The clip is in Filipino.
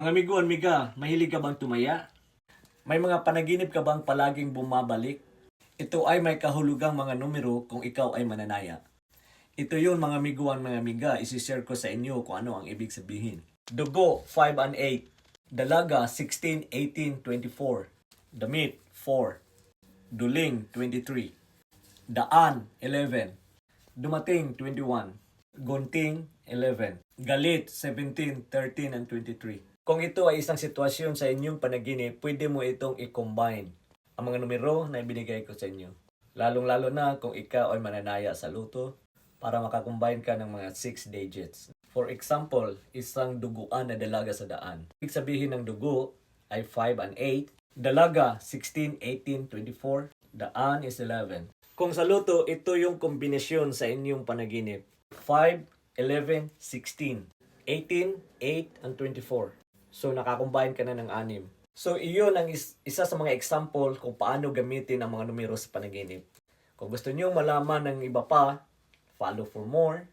Mga miguan, miga, mahilig ka bang tumaya? May mga panaginip ka bang palaging bumabalik? Ito ay may kahulugang mga numero kung ikaw ay mananaya. Ito yun mga miguan, mga miga, isishare ko sa inyo kung ano ang ibig sabihin. Dugo, 5 and 8. Dalaga, 16, 18, 24. Damit, 4. Duling, 23. Daan, 11. Dumating, 21. Gunting, 11. Galit, 17, 13, and 23. Kung ito ay isang sitwasyon sa inyong panaginip, pwede mo itong i-combine. Ang mga numero na ibinigay ko sa inyo. Lalong-lalo na kung ikaw ay mananaya sa luto para makakombine ka ng mga 6 digits. For example, isang duguan na dalaga sa daan. Ibig sabihin ng dugo ay 5 and 8. Dalaga, 16, 18, 24. Daan is 11. Kung sa luto, ito yung kombinasyon sa inyong panaginip. 5, 11, 16. 18, 8, and 24. So, nakakombine ka na ng anim. So, iyon ang is- isa sa mga example kung paano gamitin ang mga numero sa panaginip. Kung gusto niyo malaman ng iba pa, follow for more